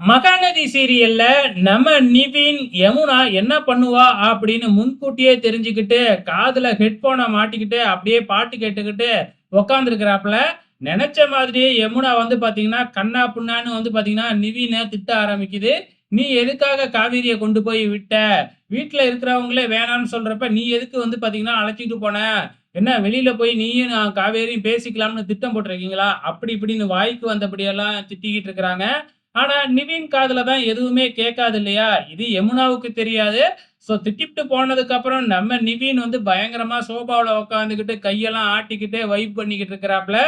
மகாநதி சீரியல்ல நம்ம நிவின் யமுனா என்ன பண்ணுவா அப்படின்னு முன்கூட்டியே தெரிஞ்சுக்கிட்டு காதுல ஹெட்போனை மாட்டிக்கிட்டு அப்படியே பாட்டு கேட்டுக்கிட்டு உக்காந்துருக்கிறாப்புல. நினைச்ச மாதிரியே யமுனா வந்து பாத்தீங்கன்னா கண்ணா புண்ணான்னு வந்து பாத்தீங்கன்னா நிவினை திட்ட ஆரம்பிக்குது. நீ எதுக்காக காவேரியை கொண்டு போய் விட்ட? வீட்டுல இருக்கிறவங்களே வேணாம்னு சொல்றப்ப நீ எதுக்கு வந்து பாத்தீங்கன்னா அழைச்சிட்டு போன? என்ன வெளியில போய் நீயும் நான் காவேரியும் பேசிக்கலாம்னு திட்டம் போட்டிருக்கீங்களா? அப்படி இப்படின்னு வாய்க்கு வந்தபடியெல்லாம் திட்டிக்கிட்டு இருக்கிறாங்க. ஆனா நிவின் காதுல தான் எதுவுமே கேட்காது இல்லையா? இது யமுனாவுக்கு தெரியாது. ஸோ திட்டிப்ட்டு போனதுக்கு அப்புறம் நம்ம நிவின் வந்து பயங்கரமா சோபாவில் உட்காந்துக்கிட்டு கையெல்லாம் ஆட்டிக்கிட்டு வைப் பண்ணிக்கிட்டு இருக்கிறாப்புல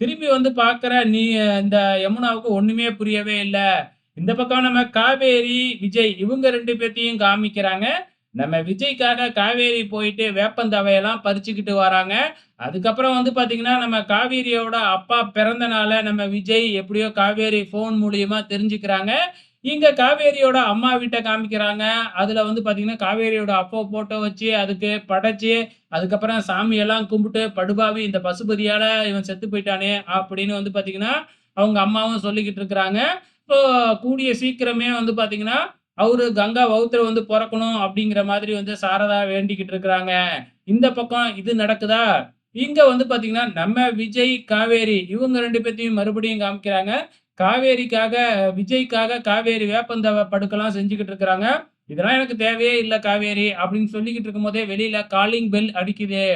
திரும்பி வந்து பார்க்குற நீ இந்த யமுனாவுக்கு ஒண்ணுமே புரியவே இல்லை. இந்த பக்கம் நம்ம காவேரி விஜய் இவங்க ரெண்டு பேர்த்தையும் காமிக்கிறாங்க. நம்ம விஜய்க்காக காவேரி போயிட்டு வேப்பந்தவையெல்லாம் பறிச்சுக்கிட்டு வராங்க. அதுக்கப்புறம் வந்து பார்த்தீங்கன்னா நம்ம காவேரியோட அப்பா பிறந்தனால நம்ம விஜய் எப்படியோ காவேரி ஃபோன் மூலியமா தெரிஞ்சுக்கிறாங்க. இங்கே காவேரியோட அம்மா வீட்டை காமிக்கிறாங்க. அதில் வந்து பார்த்தீங்கன்னா காவேரியோட அப்பாவை ஃபோட்டோ வச்சு அதுக்கு படைச்சி அதுக்கப்புறம் சாமியெல்லாம் கும்பிட்டு படுபாவி இந்த பசுபதியால் இவன் செத்து போயிட்டானே அப்படின்னு வந்து பார்த்தீங்கன்னா அவங்க அம்மாவும் சொல்லிக்கிட்டு இருக்கிறாங்க. ஸோ கூடிய சீக்கிரமே வந்து பார்த்தீங்கன்னா அவரு கங்கா வௌத்திர வந்து பிறக்கணும் அப்படிங்கிற மாதிரி வந்து சாரதா வேண்டிக்கிட்டு இருக்கிறாங்க. இந்த பக்கம் இது நடக்குதா? இங்க வந்து பாத்தீங்கன்னா நம்ம விஜய் காவேரி இவங்க ரெண்டு பேர்த்தையும் மறுபடியும் காமிக்கிறாங்க. காவேரிக்காக விஜய்க்காக காவேரி வேப்பந்தவ படுக்கலாம் செஞ்சுக்கிட்டு இருக்கிறாங்க. இதெல்லாம் எனக்கு தேவையே இல்லை காவேரி அப்படின்னு சொல்லிக்கிட்டு இருக்கும் போதே வெளியில காலிங் பெல் அடிக்குது.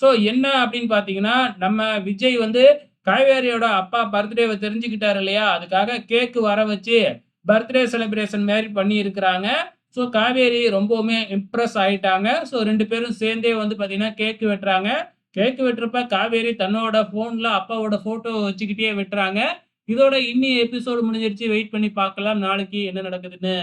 ஸோ என்ன அப்படின்னு பாத்தீங்கன்னா நம்ம விஜய் வந்து காவேரியோட அப்பா பர்த்டேவை தெரிஞ்சுக்கிட்டாரு இல்லையா? அதுக்காக கேக்கு வர வச்சு பர்த்டே செலிப்ரேஷன் மாதிரி பண்ணியிருக்கிறாங்க. ஸோ காவேரி ரொம்பவுமே இம்ப்ரெஸ் ஆகிட்டாங்க ஸோ ரெண்டு பேரும் சேர்ந்தே வந்து பார்த்தீங்கன்னா கேக்கு வெட்டுறாங்க. கேக்கு வெட்டுறப்ப காவேரி தன்னோட ஃபோனில் அப்பாவோட ஃபோட்டோ வச்சுக்கிட்டே வெட்டுறாங்க. இதோட இன்னி எபிசோடு முடிஞ்சிருச்சு. வெயிட் பண்ணி பார்க்கலாம். நாளைக்கு என்ன நடக்குதுன்னு.